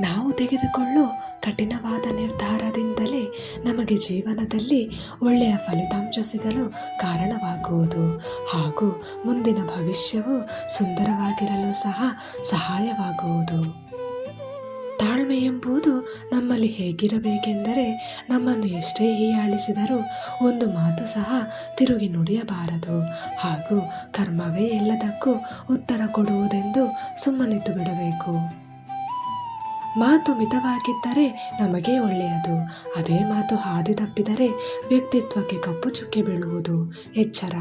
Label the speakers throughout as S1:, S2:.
S1: ನಾವು ತೆಗೆದುಕೊಳ್ಳೋ ಕಠಿಣವಾದ ನಿರ್ಧಾರದಿಂದಲೇ ನಮಗೆ ಜೀವನದಲ್ಲಿ ಒಳ್ಳೆಯ ಫಲಿತಾಂಶ ಸಿಗಲು ಕಾರಣವಾಗುವುದು. ಹಾಗೂ ಮುಂದಿನ ಭವಿಷ್ಯವು ಸುಂದರವಾಗಿರಲು ಸಹ ಸಹಾಯವಾಗುವುದು. ತಾಳ್ಮೆ ಎಂಬುದು ನಮ್ಮಲ್ಲಿ ಹೇಗಿರಬೇಕೆಂದರೆ ನಮ್ಮನ್ನು ಎಷ್ಟೇ ಹೀಯಾಳಿಸಿದರೂ ಒಂದು ಮಾತು ಸಹ ತಿರುಗಿ ನುಡಿಯಬಾರದು. ಹಾಗೂ ಕರ್ಮವೇ ಎಲ್ಲದಕ್ಕೂ ಉತ್ತರ ಕೊಡುವುದೆಂದು ಸುಮ್ಮನಿದ್ದು ಬಿಡಬೇಕು. ಮಾತು ಮಿತವಾಗಿದ್ದರೆ ನಮಗೆ ಒಳ್ಳೆಯದು. ಅದೇ ಮಾತು ಹಾದಿ ತಪ್ಪಿದರೆ ವ್ಯಕ್ತಿತ್ವಕ್ಕೆ ಕಪ್ಪು ಚುಕ್ಕೆ ಬೀಳುವುದು ಎಚ್ಚರ.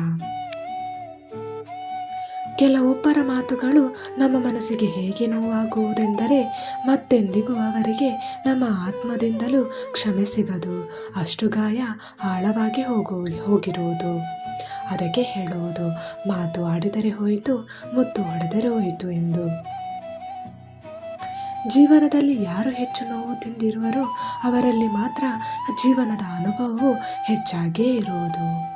S1: ಕೆಲವೊಬ್ಬರ ಮಾತುಗಳು ನಮ್ಮ ಮನಸ್ಸಿಗೆ ಹೇಗೆ ನೋವಾಗುವುದೆಂದರೆ ಮತ್ತೆಂದಿಗೂ ಅವರಿಗೆ ನಮ್ಮ ಆತ್ಮದಿಂದಲೂ ಕ್ಷಮೆ ಸಿಗದು. ಅಷ್ಟು ಗಾಯ ಆಳವಾಗಿ ಹೋಗು, ಹೋಗಿರುವುದು. ಅದಕ್ಕೆ ಹೇಳುವುದು, ಮಾತು ಆಡಿದರೆ ಹೋಯಿತು, ಮುತ್ತು ಹೊಡೆದರೆ ಹೋಯಿತು ಎಂದು. ಜೀವನದಲ್ಲಿ ಯಾರು ಹೆಚ್ಚು ನೋವು ತಿಂದಿರುವರೋ ಅವರಲ್ಲಿ ಮಾತ್ರ ಜೀವನದ ಅನುಭವವು ಹೆಚ್ಚಾಗೇ ಇರುವುದು.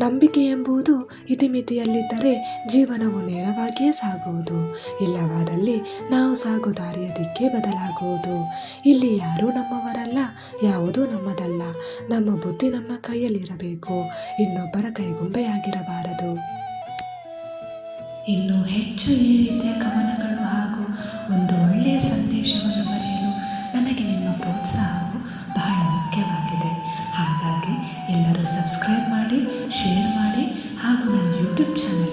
S1: ನಂಬಿಕೆ ಎಂಬುದು ಇತಿಮಿತಿಯಲ್ಲಿದ್ದರೆ ಜೀವನವು ನೇರವಾಗಿಯೇ ಸಾಗುವುದು. ಇಲ್ಲವಾದಲ್ಲಿ ನಾವು ಸಾಗೋ ದಾರಿಯ ದಿಕ್ಕೇ ಬದಲಾಗುವುದು. ಇಲ್ಲಿ ಯಾರೂ ನಮ್ಮವರಲ್ಲ, ಯಾವುದೂ ನಮ್ಮದಲ್ಲ. ನಮ್ಮ ಬುದ್ಧಿ ನಮ್ಮ ಕೈಯಲ್ಲಿರಬೇಕು. ಇನ್ನೊಬ್ಬರ ಕೈಗೊಂಬೆಯಾಗಿರಬಾರದು. ಇನ್ನು ಹೆಚ್ಚು ಈ ರೀತಿಯ ಸಬ್ಸ್ಕ್ರೈಬ್ ಮಾಡಿ ಶೇರ್ ಮಾಡಿ ಹಾಗೂ ನನ್ನ ಯೂಟ್ಯೂಬ್ ಚಾನಲ್